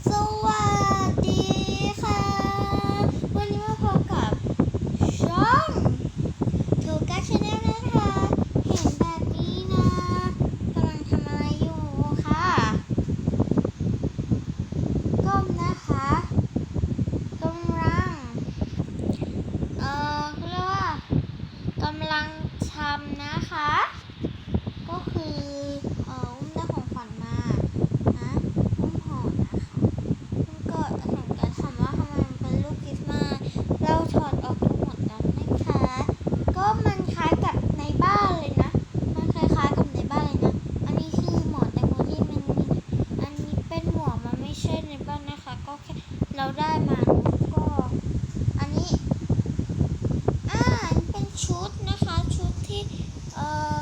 搜啊！ ชุดนะคะ ชุดที่เอ่อ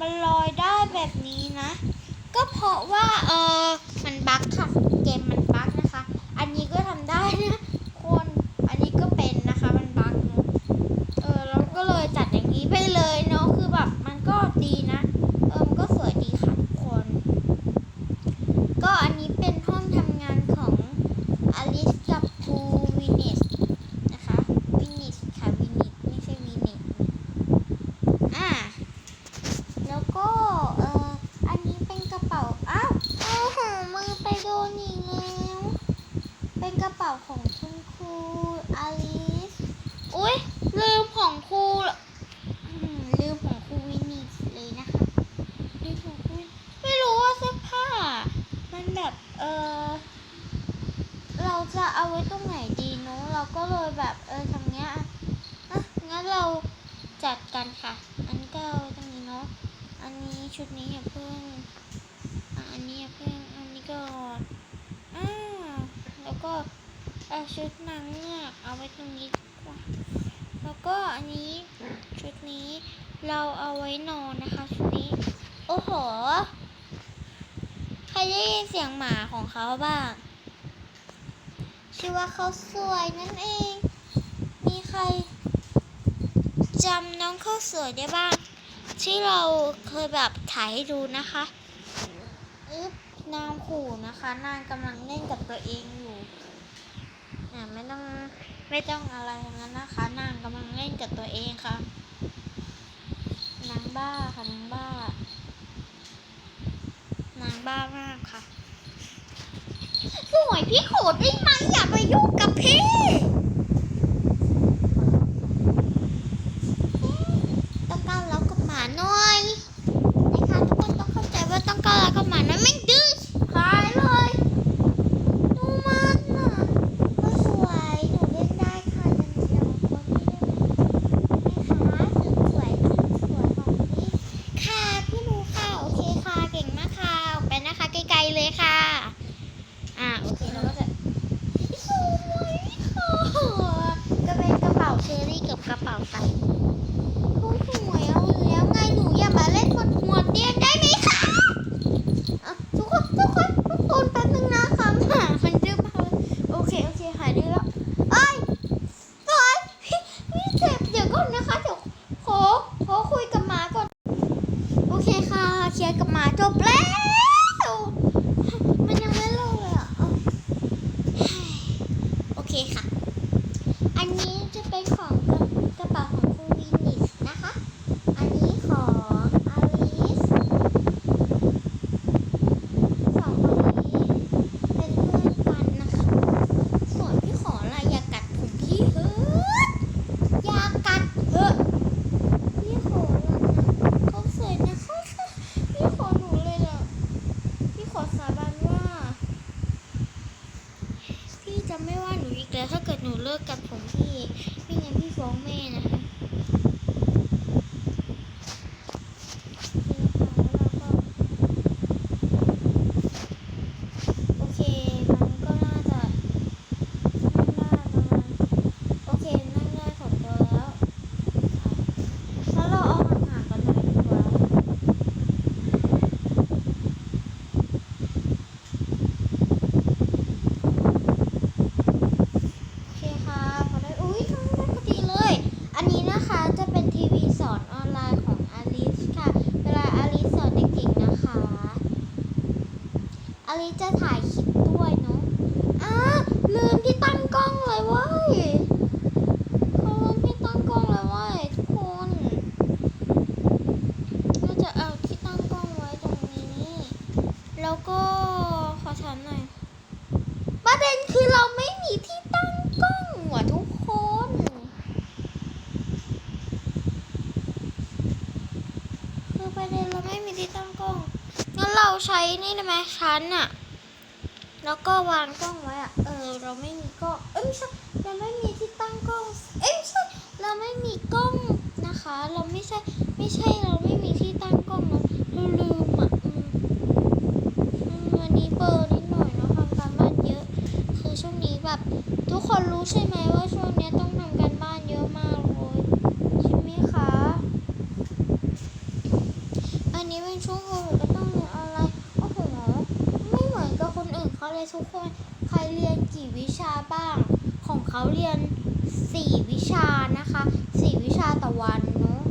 มันลอยได้แบบนี้นะ ก็เพราะว่าเออมันบั๊กค่ะเกมมัน เออเราจะเอาไว้ตรงไหนดีเนาะเราก็เลยแบบเออทางเนี้ยงั้นเราจัดกันค่ะ อันก็เอาไว้ตรงนี้เนาะอันนี้ชุดนี้อย่าเพิ่งอันนี้อย่าเพิ่งอันนี้ก่อนอ่าแล้วก็เอาชุดนางเงือกเอาไว้ตรงนี้กว่าแล้วก็อันนี้ชุดนี้เราเอาไว้นอนนะคะชุดนี้โอ้โห ครได้ยินเสียงหมาของเขาบ้าง ชื่อว่าเขาสวยนั่นเอง มีใครจำน้องเขาสวยได้บ้าง ที่เราเคยแบบถ่ายให้ดูนะคะอึ๊บนางขู่นะคะ นางกำลังเล่นกับตัวเองอยู่นะไม่ต้องไม่ต้องอะไรทั้งนั้นนะคะ นางกำลังเล่นกับตัวเองค่ะนางบ้าค่ะนางบ้า บ้ามากค่ะ สวยพี่โขดได้ไหมอย่าไปยุ่งกับพี่ พี่จะไม่ว่าหนูอีกแล้วถ้าเกิดหนูเลิกกับผมพี่ไม่งั้นพี่ฟ้องแม่นะคะ นี่ได้ไหมชั้นอะแล้วก็วางกล้องไว้อะเออ เราไม่มีกล้อง เอ้ยไม่ใช่เราไม่มีที่ตั้งกล้อง เอ้ยไม่ใช่เราไม่มีกล้องนะคะ เราไม่ใช่ไม่ใช่เราไม่มีที่ตั้ง ทุกคนใครเรียนกี่วิชาบ้าง ของเขาเรียน 4 วิชานะคะ 4 วิชาต่อวันเนาะ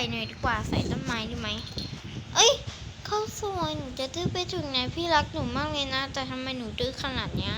ใส่หน่อยดีกว่าใส่ต้นไม้ดีไหมเอ้ยเข้าวสวยหนูจะดื้อไปถึงไหนพี่รักหนูมากเลยนะ แต่ทำไมหนูดื้อขนาดเนี้ย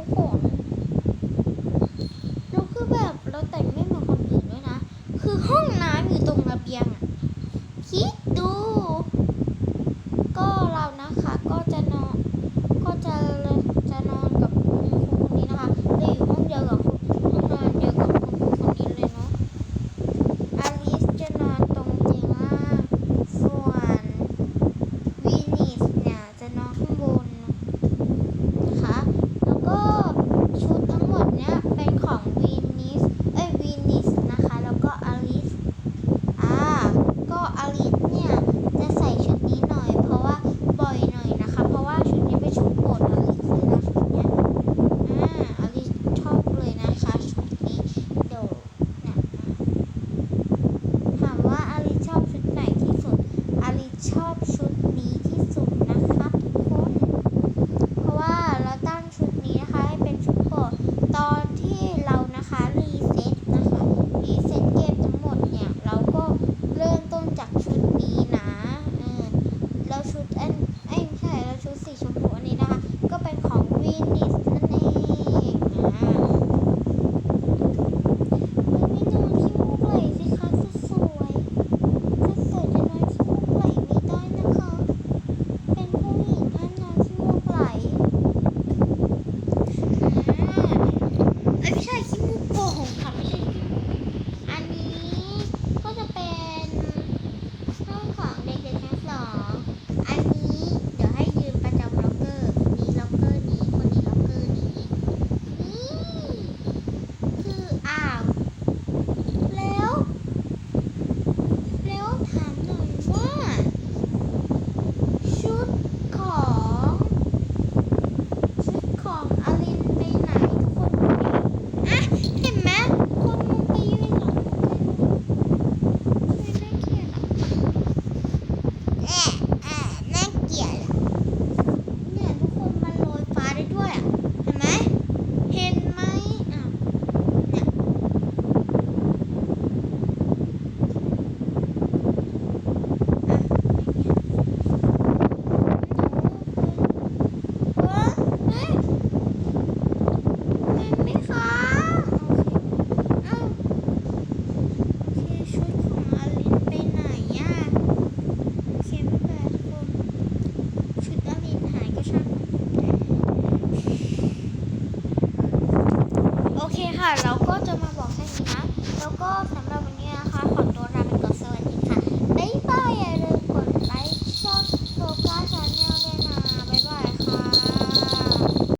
ทุกคนแล้วคือแบบเราแต่งไม่เหมือนคนอื่นด้วยนะ คือห้องน้ำอยู่ตรงระเบียงอะ ลิ